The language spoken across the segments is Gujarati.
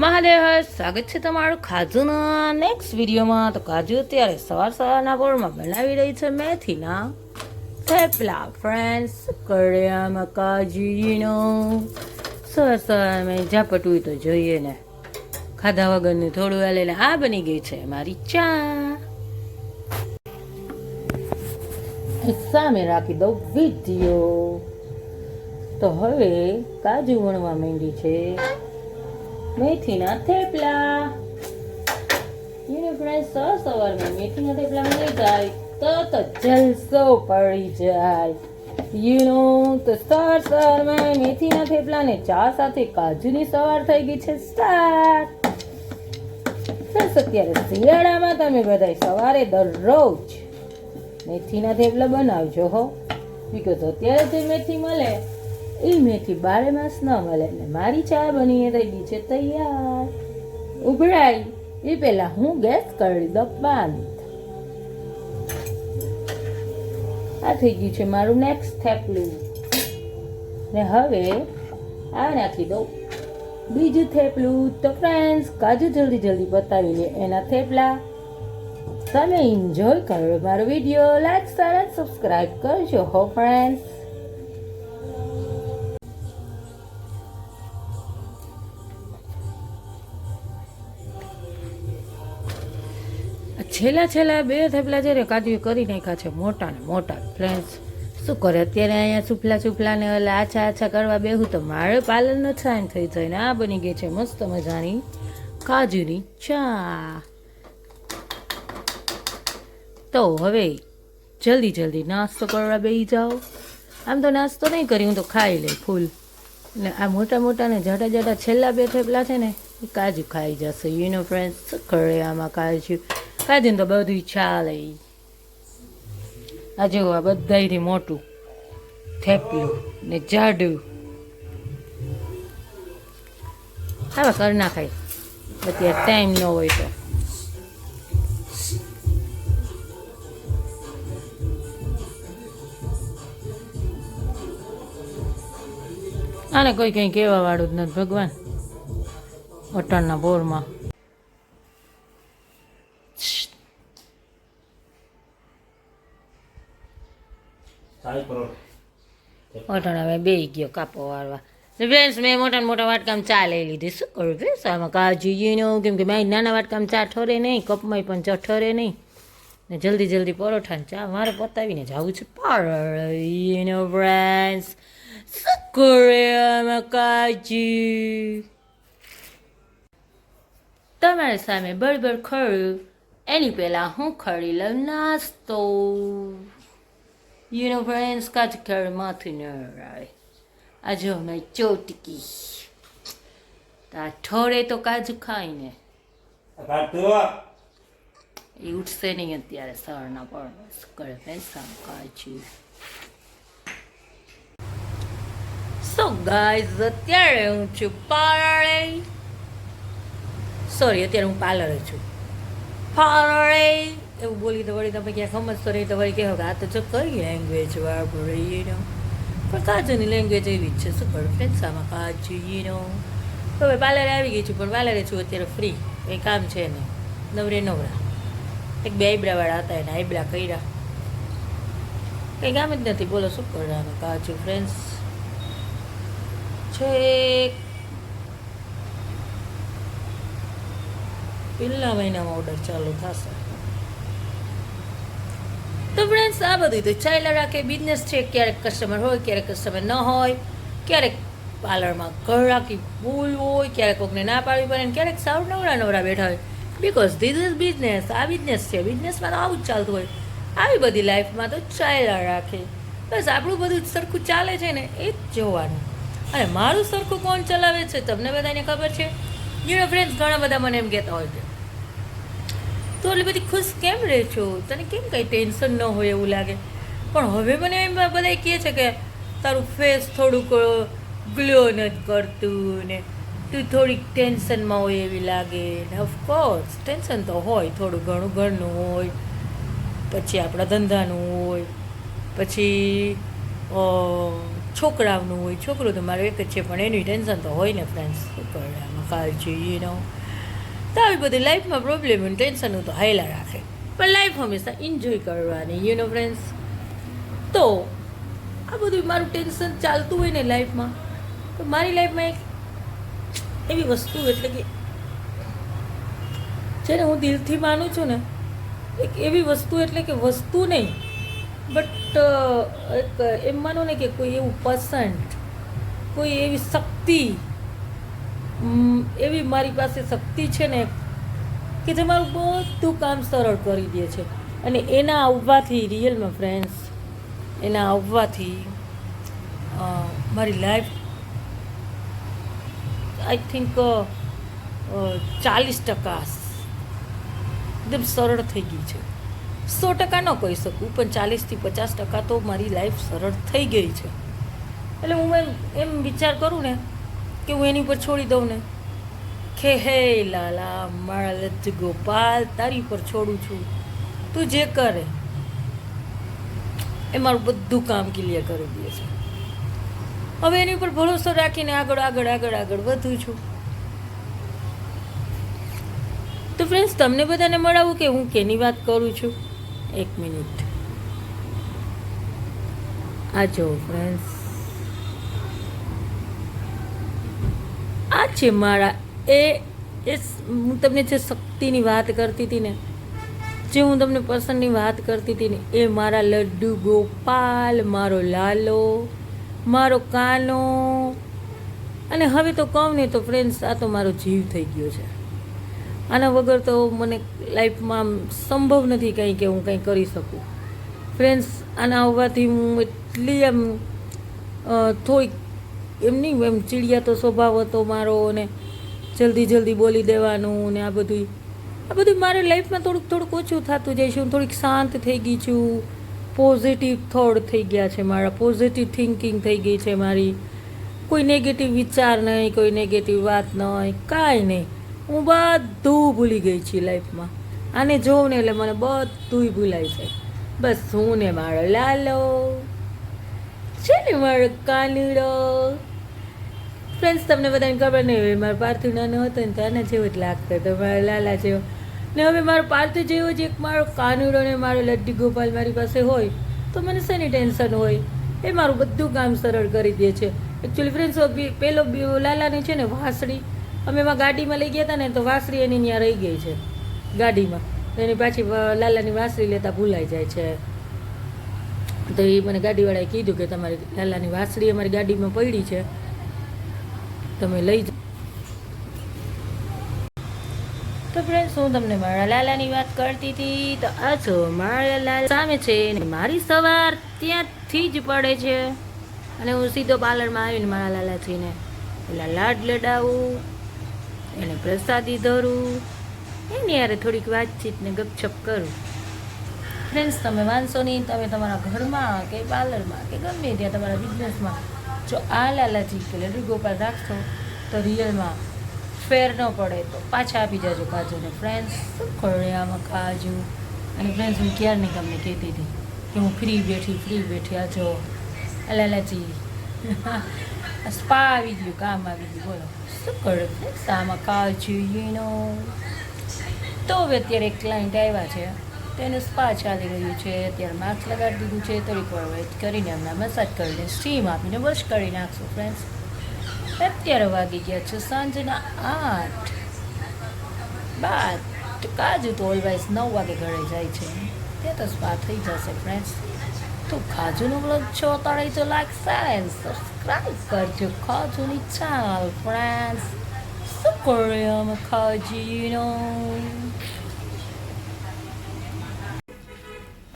મહાદેવ, સ્વાગત છે તમારું કાજુના નેક્સ્ટ વિડીયોમાં. તો કાજુ અત્યારે સવાર સવારના બોર્ડમાં બનાવી રહી છે મેથીના. થેપલા ફ્રેન્ડ્સ કડિયામાં કાજુનો. સવાર સવાર મેં ઝાપટવું તો જોઈએ ને. ખાધા વગરનું થોડું લઈને આ બની ગઈ છે મારી ચા. સામે રાખી દઉં વીડિયો તો હવે કાજુ વણવા માંડી છે. મેથીના થેપલા. યુનો ફ્રેન્ડ સવાર સવારમાં મેથીના થેપલા મળી જાય તો તો જલસો પડી જાય. યુનો તો સવાર સવારમાં મેથીના થેપલા ને ચા સાથે કાજુની સવાર થઈ ગઈ છે સ્ટાર્ટ ફ્રેન્ડ્સ અત્યારે શિયાળામાં તમે બધા સવારે દરરોજ મેથીના થેપલા બનાવજો હો. બીકોઝ અત્યારે જે મેથી મળે એ મેથી બારે માસ ન મળે ને મારી ચા બનીને થઈ છે તૈયાર. ઉભરાઈ. એ પહેલાં હું ગેસ કરી દઉં બંધ. આ થઈ ગયું છે મારું નેક્સ્ટ થેપલું ને હવે આ નાખી દઉં. બીજું થેપલું તો ફ્રેન્ડ્સ કાજુ જલ્દી જલ્દી બતાવીને એના થેપલા. તમે એન્જોય કરો મારો વીડિયો લાઈક શેર સબસ્ક્રાઈબ કરજો, હો ફ્રેન્ડ્સ છેલ્લા છેલ્લા બે થેપલા છે કાજુ કરી નાખ્યા છે, મોટા ને મોટા. ફ્રેન્ડ્સ શું કરે અત્યારે અહીંયા સુફલા સુફલા ને ઓલા આછા આછા કરવા બેહું તો મારે ન થાય થઈ જાય ને આ બની ગઈ છે મસ્ત મજાની કાજુની ચા. તો હવે જલ્દી જલ્દી નાસ્તો કરવા બેસી જાઓ. આમ તો નાસ્તો નહીં કરી, હું તો ખાઈ લઈ ફૂલ. ને આ મોટા મોટા ને જાડા જાડા છેલ્લા બે થેપલા છે ને કાજુ ખાઈ જશે. યુનો શું કરે આમાં કાજુ? કાજુ તો બધું ચાલે આ જો આ બધાયથી મોટું, થેપલું ને જાડું. હવે કર નાખાય અત્યારે ટાઈમ ન હોય તો. આને કોઈ કંઈ કહેવા વાળું જ નથી ભગવાન. અટણના બોરમાં. ચાલીસ હવે બે ગયો કાપો વાળવા. ફ્રેન્ડ્સ મેં મોટા મોટા વાટકામ ચા લઈ લીધી. શું કરું ફ્રેન્ડ્સ આમાં કાજુ, ઈનો, કેમ કે મેં નાના વાટકામ ચા ઠરે નહીં કપમાં પણ ચા ઠરે નહીં. ને જલ્દી જલ્દી પરોઠા ચા મારે પતાવીને જવું છે. ઈનો ફ્રેન્ડ્સ શું કરે આમાં કાજુ? તમારી સામે બળબળ ખરું. એની પહેલાં હું ખરી લઉં નાસ્તો. યુ નો ફ્રેન્ડ્સ કાજ ખર માથું ન રાય આ જો મેં ચોટકી તા ઠોરે તો કાજુ ખાઈને એ ઉઠશે નહીં અત્યારે સવારના પણ કરે પૈસા કાજુ સો ગાઈઝ અત્યારે હું છું પારળે સોરી અત્યારે હું પાર્લરે છું. પાર્લરે એવું બોલી તો વળી તમે ક્યાં સમજતો નહીં, તો વળી કહેવો કે આ તો જો કઈ લેંગ્વેજ વાપરી નો પણ કાજુની લેંગ્વેજ એવી જ છે, શું ફ્રેન્ડ્સ આમાં કાજુ નો હવે પાર્લરે આવી ગઈ છું, પણ પાર્લરે છું અત્યારે ફ્રી કંઈ કામ છે નહીં. નવરે નવરા. એક બે આઈબ્રાવાળા હતા એને આઈબ્રા કર્યા. કંઈ કામ જ નથી, બોલો શું કરવાનું? કાજુ ફ્રેન્ડ્સ છે પહેલા મહિનામાં ઓર્ડર ચાલુ થશે. તો ફ્રેન્ડ્સ આ બધું તો ચાલ્યા રાખે. બિઝનેસ છે, ક્યારેક કસ્ટમર હોય, ક્યારેક કસ્ટમર ન હોય, ક્યારેક પાર્લરમાં ઘર રાખી ભૂલ હોય, ક્યારેક કોકને ના પાડવી પડે ને ક્યારેક સાવ નવરા નવરા બેઠા હોય. બિકોઝ ધીસ ઇઝ બિઝનેસ આ બિઝનેસ છે. બિઝનેસમાં તો આવું જ ચાલતું હોય. આવી બધી લાઈફમાં તો ચાલ્યા રાખે. બસ આપણું બધું સરખું ચાલે છે ને, એ જ જોવાનું. અને મારું સરખું કોણ ચલાવે છે, તમને બધાને ખબર છે? યુનો ફ્રેન્ડ્સ ઘણા બધા મને એમ કહેતા હોય છે તો એટલી બધી ખુશ કેમ રહે છો? તને કેમ કંઈ ટેન્શન ન હોય એવું લાગે? પણ હવે મને એમ બધા કહે છે કે તારું ફેસ થોડુંક ગ્લો નથી કરતું ને તું થોડીક ટેન્શનમાં હોય એવી લાગે ને ઓફકોર્સ ટેન્શન તો હોય, થોડું ઘણું ઘરનું હોય, પછી આપણા ધંધાનું હોય, પછી છોકરાઓનું હોય. છોકરો તો મારો એક જ છે, પણ એની ટેન્શન તો હોય ને ફ્રેન્ડ્સ કાળજી નો તો આવી બધી લાઈફમાં પ્રોબ્લેમ અને ટેન્શન તો હાયલા રાખે. પણ લાઈફ હંમેશા એન્જોય કરવાની યુ ફ્રેન્ડ્સ તો આ બધું મારું ટેન્શન ચાલતું હોય ને લાઈફમાં તો મારી લાઈફમાં એક એવી વસ્તુ એટલે કે જેને હું દિલથી માનું છું ને, એક એવી વસ્તુ એટલે કે વસ્તુ નહીં બટ એક એમ માનો ને કે કોઈ એવું પસંદ કોઈ એવી શક્તિ એવી મારી પાસે શક્તિ છે ને કે જે મારું બધું કામ સરળ કરી દે છે. અને એના આવવાથી રિયલમાં ફ્રેન્ડ્સ એના આવવાથી મારી લાઈફ આઈ થિંક ચાલીસ ટકા એકદમ સરળ થઈ ગઈ છે. સો ટકા ન કહી શકું, પણ ચાલીસથી પચાસ ટકા તો મારી લાઈફ સરળ થઈ ગઈ છે. એટલે હું એમ એમ વિચાર કરું ને કે હું એની ઉપર છોડી દઉં ને? કે હે લાલા લજ્જ ગોપાલ, તારી ઉપર છોડું છું. તું જે કરે, એ મારું બધું કામ ક્લિયર કરી દે છે. હવે એની ઉપર ભરોસો રાખીને આગળ આગળ આગળ આગળ વધું છું. તો ફ્રેન્ડ્સ તમને બધાને મળાવું કે હું કેની વાત કરું છું? એક મિનિટ. આ જો ફ્રેન્ડ્સ આ છે મારા. એ એ હું તમને જે શક્તિની વાત કરતી હતી ને જે હું તમને પસંદની વાત કરતી હતી ને એ મારા લડ્ડુ ગોપાલ મારો લાલો મારો કાનો. અને હવે તો કહું ને તો ફ્રેન્ડ્સ આ તો મારો જીવ થઈ ગયો છે. આના વગર તો મને લાઈફમાં સંભવ નથી કંઈ કે હું કંઈ કરી શકું. ફ્રેન્ડ્સ આના આવવાથી હું એટલી અ, થોડીક એમ નહીં, એમ ચીડિયા તો સ્વભાવ હતો મારો અને જલ્દી જલ્દી બોલી દેવાનું ને આ બધું આ બધું મારે લાઈફમાં થોડુંક થોડુંક ઓછું થતું જાય છે. હું થોડીક શાંત થઈ ગઈ છું. પોઝિટિવ થોટ થઈ ગયા છે મારા. પોઝિટિવ થિંકિંગ થઈ ગઈ છે મારી. કોઈ નેગેટિવ વિચાર નહીં, કોઈ નેગેટિવ વાત નહીં, કાંઈ નહીં. હું બધું ભૂલી ગઈ છું લાઈફમાં આને જોઉં ને એટલે મને બધુંય ભૂલાય છે. બસ હું ને મારો લાલો. છે ને મારો કાનુડો? ફ્રેન્ડ્સ તમને બધાને ખબર નહીં હોય મારો પાર્થિવ નાનો હતો ને તો આના જેવો જ લાગતો હતો, મારા લાલા જેવો. ને હવે મારો પાર્થિવ જેવો જ એક મારો કાનુડો ને મારો લડ્ડી ગોપાલ મારી પાસે હોય, તો મને શેની ટેન્શન હોય. એ મારું બધું કામ સરળ કરી દે છે. એકચ્યુઅલી ફ્રેન્ડ્સ પેલો લાલાની છે ને, વાસળી. અમે એમાં ગાડીમાં લઈ ગયા હતા ને, તો વાસળી એની ત્યાં રહી ગઈ છે, ગાડીમાં. એની પાછી લાલાની વાસળી લેતા ભૂલાઈ જાય છે. તો એ મને ગાડીવાળાએ કીધું કે તમારી લાલાની વાસળી અમારી ગાડીમાં પડી છે. તમે લઈ જાઓ. તો ફ્રેન્ડ્સ હું તમને માળાલાલાની વાત કરતી હતી. તો આ જો માળાલાલ લાલા સામે છે મારી સવાર ત્યાંથી જ પડે છે. અને હું સીધો પાર્લરમાં આવીને માળાલાલા છીને પેલા લાડ લડાવું, એને પ્રસાદી ધરું, એની યારે થોડીક વાતચીત ને ગપછપ કરું. ફ્રેન્ડ્સ તમે માનશો નહીં, તમે તમારા ઘરમાં કે પાર્લરમાં કે ગમે ત્યાં તમારા બિઝનેસમાં જો આ લાલાજી કે ગોપાલ રાખશો તો રિયલમાં ફેર ન પડે તો પાછા આપી જાજો કાજુને ફ્રેન્ડ્સ આમાં કાજુ. અને ફ્રેન્ડ્સ હું ક્યારની તમને કહેતી હતી કે હું ફ્રી બેઠી ફ્રી બેઠી આ જો આ લાલાજી સ્પા આવી ગયું, કામ આવી ગયું, બોલો. શું કરે? આમાં કાજુ યુ નો તો હવે અત્યારે એક ક્લાયન્ટ આવ્યા છે. તેનું સ્પા ચાલી રહ્યું છે. અત્યારે માસ્ક લગાડી દીધું છે. થોડીક વાર વેટ કરીને હમણાં મસાજ કરીને સ્ટીમ આપીને વોશ કરી નાખશું ફ્રેન્ડ્સ અત્યારે વાગી ગયા છે સાંજના આઠ. બાદ કાજુ તો ઓલવાઇઝ નવ વાગે ઘરે જાય છે. તે તો સ્પા થઈ જશે ફ્રેન્ડ્સ તો કાજુનો બ્લોગ છો તારે તો લાગશે સબસ્ક્રાઈબ કરજો. કાજુની ચાલ ફ્રેન્ડ્સ શું કરે અમે કાજુનો?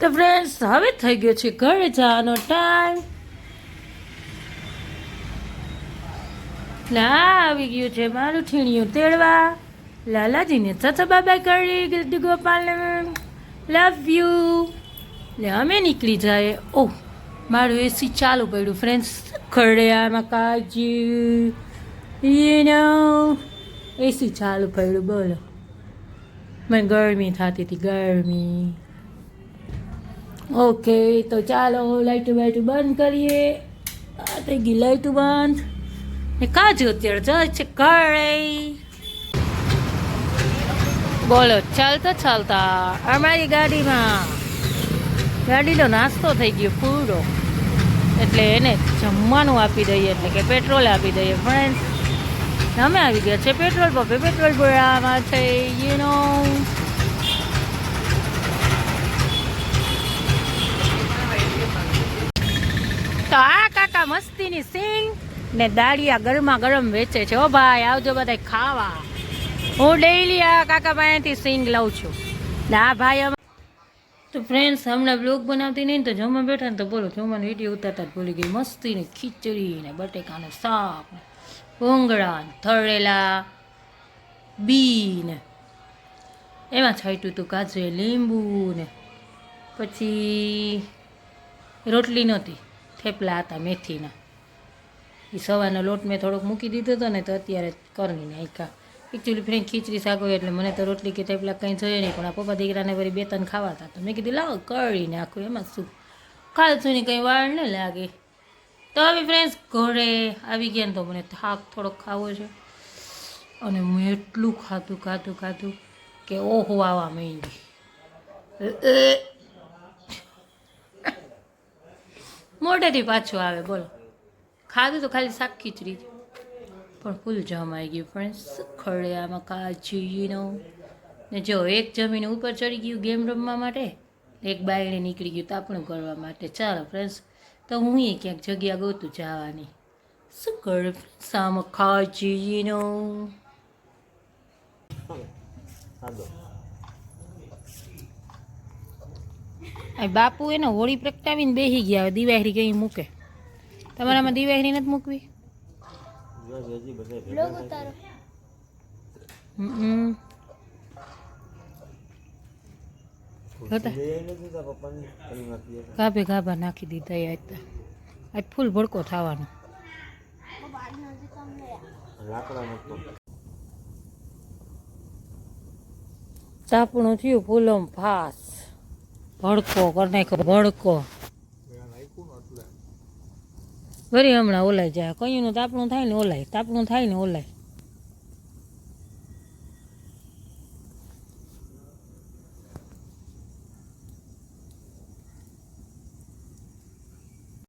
તો ફ્રેન્ડ્સ હવે થઈ ગયો છે ઘરે જવાનો ટાઈમ લા, આવી ગયું છે મારું ઠીણિયું તેડવા. લાલાજીને ચાચા બાબા કરી ગિલ્ડી ગોપાલ લવ યુ ને અમે નીકળી જાય. ઓહ, મારું એસી ચાલુ પડ્યું ફ્રેન્ડ્સ ખડે આમાં કાજુ યુ નો એસી ચાલુ પડ્યું, બોલો. મને ગરમી થતી હતી, ગરમી. ઓકે, તો ચાલો લાઈટ વાઈટ બંધ કરીએ. આ થઈ ગઈ લાઈટ બંધ. ને કાજુ અત્યારે જાય છે ઘરે બોલો, ચાલતા ચાલતા અમારી ગાડીમાં. ગાડીનો નાસ્તો થઈ ગયો પૂરો. એટલે એને જમવાનું આપી દઈએ, એટલે કે પેટ્રોલ આપી દઈએ. ફ્રેન્ડ અમે આવી ગયા છે પેટ્રોલ પંપે. પેટ્રોલ ભરાવામાં છે યુ નો તો આ કાકા મસ્તીની સિંગ ને દાળિયા ગરમા ગરમ વેચે છે. ઓ ભાઈ, આવજો બધા ખાવા. હું ડેઈલી આ કાકા પાસેથી સિંગ લઉં છું. ને આ ભાઈ તો ફ્રેન્ડ્સ હમણાં બ્લોગ બનાવતી નહીં તો જમવા બેઠા ને તો બોલો, જમવાનો વીડિયો ઉતારતા ભૂલી ગઈ. મસ્તીની ખીચડી ને બટેકાનો શાક ને ભૂંગળા થળેલા બી ને એમાં છાંટ્યું હતું કાજુ લીંબુ ને પછી રોટલી નહોતી. થેપલા હતા મેથીના. એ સવારનો લોટ મેં થોડોક મૂકી દીધો હતો ને તો અત્યારે કરી નાખ્યા એકચ્યુઅલી ફ્રેન્ડ ખીચડી શાક હોય એટલે મને તો રોટલી કે થેપલા કંઈ જોઈએ નહીં, પણ આ પપ્પા દીકરાને વળી બે ત્રણ ખાવા હતા. તો મેં કીધું, લાવો કરી નાખું એમાં શું. ખાલશું નહીં કંઈ વાળ ન લાગે. તો હવે ફ્રેન્ડ્સ ઘરે આવી ગયા ને તો મને થાક થોડોક ખાવો છે. અને હું એટલું ખાધું ખાધું ખાધું કે ઓહો આવવા માંડી મોઢેથી પાછું આવે, બોલો. ખાધું તો ખાલી શાક ખીચડી પણ ફૂલ જમાઈ ગયું ફ્રેન્ડ્સ ખડિયામાં કાચીનો ને જો એક જમીન ઉપર ચડી ગયું ગેમ રમવા માટે, એક બાયણે નીકળી ગયું તાપણું કરવા માટે. ચાલો ફ્રેન્ડ્સ તો હું ક્યાંક જગ્યા ગોતું જવાની. શું કરે સામ ખાચીનો સાદો આ બાપુ એને હોળી પ્રગટાવીને બેસી ગયા દિવાહરી કઈ મૂકે. તમારામાં દિવાહરી નથી મૂકવી. ગાભે ગાભા નાખી દીધા એ આજ આજ ફૂલ ભડકો થવાનો. ચાપણું થયું ફૂલમ ફાસ. ભડકો કરી નાખ્યો ભડકો. વળી હમણાં ઓલાઈ જાય. કઈનું તાપણું થાય ને ઓલાય, તાપણું થાય ને ઓલાય.